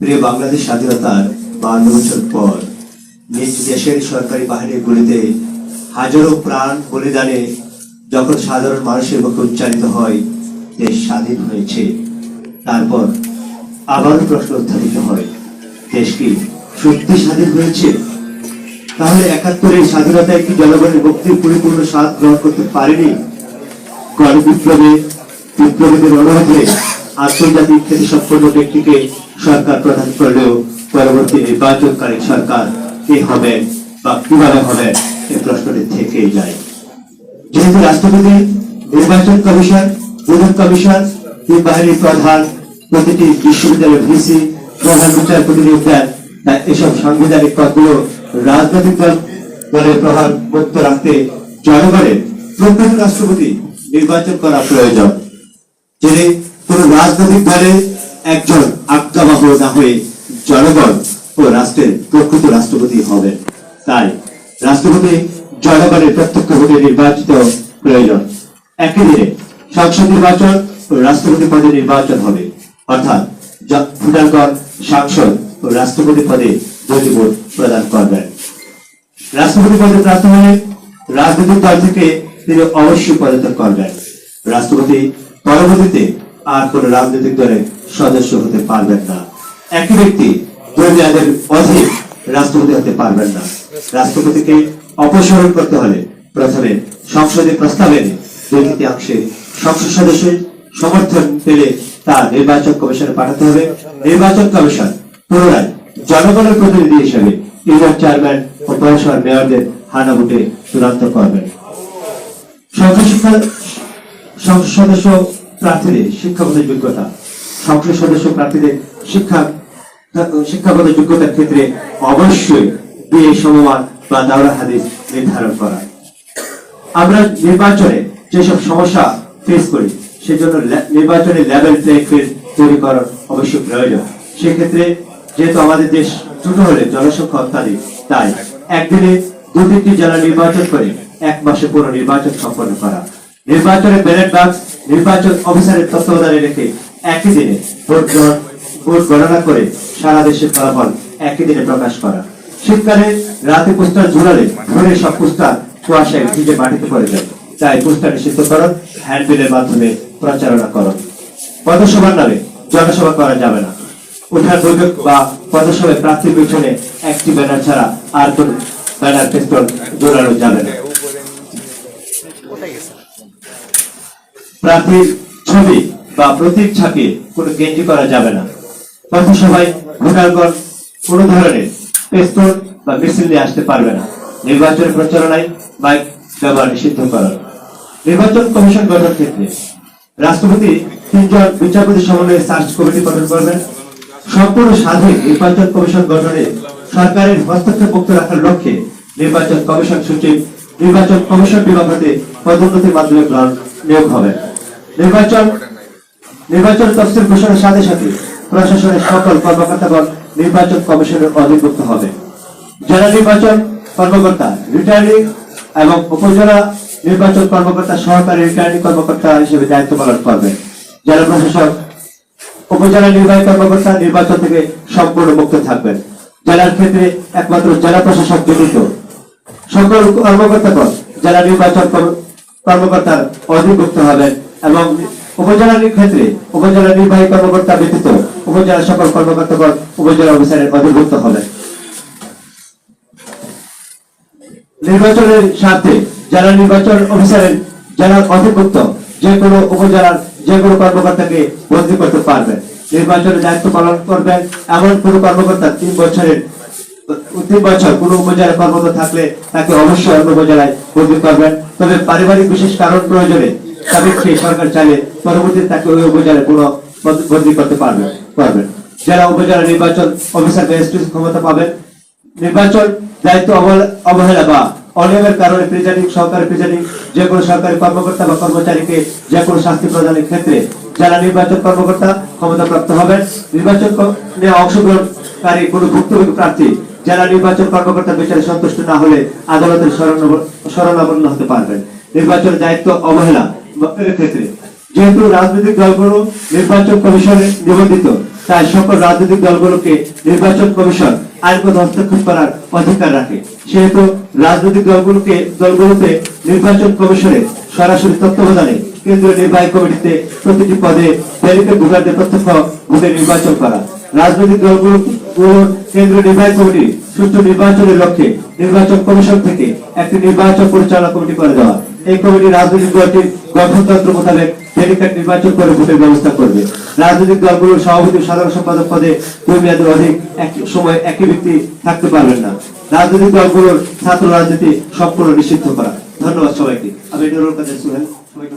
প্রিয় বাংলাদেশ স্বাধীনতার বান্ন বছর পর নিজ দেশের সরকারি বাহিনীর গুলিতে হাজারো প্রাণ বলিদানে যখন সাধারণ মানুষের মুখে উচ্চারিত হয়, দেশ স্বাধীন হয়েছে। তারপর আবার প্রশ্ন উত্থাপিত হয়, দেশ কি সত্যি স্বাধীন হয়েছে? তাহলে একাত্তরের স্বাধীনতায় কি জনগণের মুক্তির পরিপূর্ণ স্বাদ গ্রহণ করতে পারেনি? গণবিপ্লবে বিপ্লবীদের অনুরোধে আন্তর্জাতিক খ্যাতি সম্পন্ন ব্যক্তিকে সরকার প্রদান করলেও পরবর্তী নির্বাচনকারী সরকার কে হবে বা কীভাবে হবে এই প্রশ্নটি থেকেই যায়। যেহেতু রাষ্ট্রপতি, নির্বাচন কমিশন দুদক কমিশন বাহিনীর প্রধান, প্রতিটি বিশ্ববিদ্যালয়ের ভিসি, প্রধান বিচারপতি নিয়োগ দেন তাই এসব সাংবিধানিক পদগুলো রাজনৈতিক দল, দলের প্রভাব মুক্ত রাখতে জনগণের প্রকৃত রাষ্ট্রপতি নির্বাচন করা প্রয়োজন, যিনি কোন রাজনৈতিক দলে একজন আজ্ঞাবহ না হয়ে জনগণ ও রাষ্ট্রের প্রকৃত রাষ্ট্রপতি হবেন। তাই রাষ্ট্রপতি জনগণের প্রত্যক্ষ ভোটে নির্বাচিত প্রয়োজন। একই দিনে সংসদ নির্বাচন ও রাষ্ট্রপতি পদে নির্বাচন হবে। অর্থাৎ ভোটারগণ, সাংসদ ও রাষ্ট্রপতি পদে দুটি ভোট প্রদান করবেন। রাষ্ট্রপতি পদে প্রার্থী হলে রাজনৈতিক দল থেকে তিনি অবশ্যই পদত্যাগ করবেন। রাষ্ট্রপতি পরবর্তীতে আর কোন রাজনৈতিক দলের সদস্য হতে পারবেন না। একই ব্যক্তি দুই মেয়াদের রাষ্ট্রপতি হতে পারবেন না। রাষ্ট্রপতিকে অপসারণ করতে হলে প্রথমে সংসদে প্রস্তাব এনে দুই তৃতীয়াংশে সংসদ সদস্যের সমর্থন পেলে তা নির্বাচন কমিশনে পাঠাতে হবে। নির্বাচন কমিশন পুনরায় জনগণের প্রতিনিধি হিসেবে ইউনিয়ন চেয়ারম্যান ও পৌরসভার মেয়রদের হানা ভোটে চূড়ান্ত করবেন। সংসদ শিক্ষা সংসদ সদস্য প্রার্থীদের শিক্ষাগত যোগ্যতা। সংসদ সদস্য প্রার্থীদের শিক্ষা শিক্ষাগত যোগ্যতার ক্ষেত্রে অবশ্যই বিয়ে সমমান বা দাওরা হাদিস নির্ধারণ করা। আমরা নির্বাচনে যেসব সমস্যা ফেস করি, সেজন্য নির্বাচনে লেভেল প্লে ফিল্ড তৈরি করার অবশ্যই প্রয়োজন। সেক্ষেত্রে যেহেতু আমাদের দেশ ছোট হলে জনসংখ্যা অত্যাধিক, তাই একদিনে দু তিনটি জেলা নির্বাচন করে এক মাসে পুরো নির্বাচন সম্পন্ন করা। নির্বাচনে ব্যালট বাক্স নির্বাচন অফিসারের তত্ত্বাবধানে রেখে একই দিনে ভোট ভোট গণনা করে সারা দেশের ফলাফল একই দিনে প্রকাশ করা। শীতকালে রাতে পোস্টার ঝুলালে ভোরে সব পোস্টার কুয়াশায় ভিজে মাটিতে পড়ে যায়। তাই পোস্টার নিষিদ্ধকরণ হ্যান্ডবিলের মাধ্যমে প্রচারণা করো। পথসভার নামে জনসভা করা যাবে না। উঠার বৈঠক বা পথসভায় প্রার্থীর পিছনে একটি ব্যানার ছাড়া আর কোন ব্যানার পেস্টল জোড়ানো যাবে না। প্রার্থীর ছবি বা প্রতীক ছাপিয়ে কোনো গেঞ্জি করা যাবে না। পথসভায় ভোটারগণ কোনো ধরনের পেস্তল বা মিছিল নিয়ে আসতে পারবে না। নির্বাচন প্রচারণায় বাইক ব্যবহার নিষিদ্ধ করা। নির্বাচন কমিশন গঠন ক্ষেত্রে রাষ্ট্রপতি তিনজন বিচারপতি সমন্বয়ে সার্চ কমিটি গঠন করবেন। সম্পূর্ণ স্বাধীন নির্বাচন কমিশন গঠনে সরকারের হস্তক্ষেপ মুক্ত রাখার লক্ষ্যে নির্বাচন কমিশন সচিব, নির্বাচন কমিশন বিভাগ হতে পদোন্নতির মাধ্যমে গ্রহণ নিয়োগ হবে। নির্বাচন নির্বাচন তফসিল ঘোষণার সাথে সাথে প্রশাসনের সকল কর্মকর্তাগণ নির্বাচন কমিশনের অধিভুক্ত হবে। জেলা নির্বাচন কর্মকর্তা রিটার্নিং এবং উপজেলা নির্বাচন কর্মকর্তা, সহকারী রিটার্নিং কর্মকর্তা হিসেবে দায়িত্ব পালন করবে। জেলা প্রশাসক, উপজেলা নির্বাহী কর্মকর্তা নির্বাচন থেকে সম্পূর্ণ মুক্ত থাকবেন। জেলার ক্ষেত্রে একমাত্র জেলা প্রশাসক ব্যতীত সকল কর্মকর্তাগণ জেলা নির্বাচন কর্মকর্তার অধিভুক্ত হবেন এবং উপজেলার ক্ষেত্রে উপজেলা নির্বাহী কর্মকর্তা ব্যতীত উপজেলার সকল কর্মকর্তাগণ উপজেলা অফিসারের অধিভুক্ত হবেন। নির্বাচনের স্বার্থে জেলা নির্বাচন অফিসারের জেলার অধিভুক্ত যে কোনো উপজেলার, যে কোনো কর্মকর্তাকে বদলি করতে পারবেন নির্বাচনের দায়িত্ব পালন করবেন এমন কোনো কর্মকর্তা তিন বছরের, তিন বছর কোনো উপজেলায় কর্মরত থাকলে তাকে অবশ্যই অন্য উপজেলায় বদলি করবেন। তবে পারিবারিক বিশেষ কারণ প্রয়োজনে সরকার চাইলে পরবর্তীতে তাকে ওই উপজেলায় পুনঃ বদলি করতে পারবে পারবেন যারা উপজেলা নির্বাচন অফিসার ক্ষমতা পাবেন নির্বাচন দায়িত্ব অবহেলা বা অনিয়মের কারণে প্রিজাইডিং, সহকারী প্রিজাইডিং, যে কোনো সরকারি কর্মকর্তা বা কর্মচারীকে যে কোনো শাস্তি প্রদানের ক্ষেত্রে যারা নির্বাচন কর্মকর্তা ক্ষমতাপ্রাপ্ত হবেন, নির্বাচন অংশগ্রহণকারী কোনো ভুক্তভোগী প্রার্থী যারা নির্বাচন কর্মকর্তা বিচারে সন্তুষ্ট না হলে আদালতের শরণাব- শরণাপন্ন হতে পারবেন। নির্বাচনের দায়িত্ব অবহেলা ক্ষেত্রে। যেহেতু রাজনৈতিক দলগুলো নির্বাচন কমিশনে নিবন্ধিত, তাই সকল রাজনৈতিক দলগুলোকে নির্বাচন কমিশন আইনগত হস্তক্ষেপ করার অধিকার রাখে। সেহেতু রাজনৈতিক দলগুলোকে দলগুলোতে নির্বাচন কমিশনের সরাসরি তত্ত্বাবধানে কেন্দ্রীয় নির্বাহী কমিটিতে প্রতিটি পদে ডেলিগেট ভোটারদের প্রত্যক্ষ ভোটে নির্বাচন করা। রাজনৈতিক দলগুলো কেন্দ্রীয় নির্বাহী কমিটি সুষ্ঠু নির্বাচনের লক্ষ্যে নির্বাচন কমিশন থেকে একটি নির্বাচন পরিচালনা কমিটি করে দেওয়া। এই কমিটি রাজনৈতিক দলটির গঠনতন্ত্র মোতাবেক ডেলিকেট নির্বাচন করে ভোটের ব্যবস্থা করবে। রাজনৈতিক দলগুলোর সভাপতি সাধারণ সম্পাদক পদে দুই মেয়াদের অধিক এক সময় একই ব্যক্তি থাকতে পারবেন না। রাজনৈতিক দলগুলোর ছাত্র রাজনীতি সম্পূর্ণ নিষিদ্ধ করা। ধন্যবাদ সবাইকে। আমি নুরুল কাদের সুহেল, সবাইকে।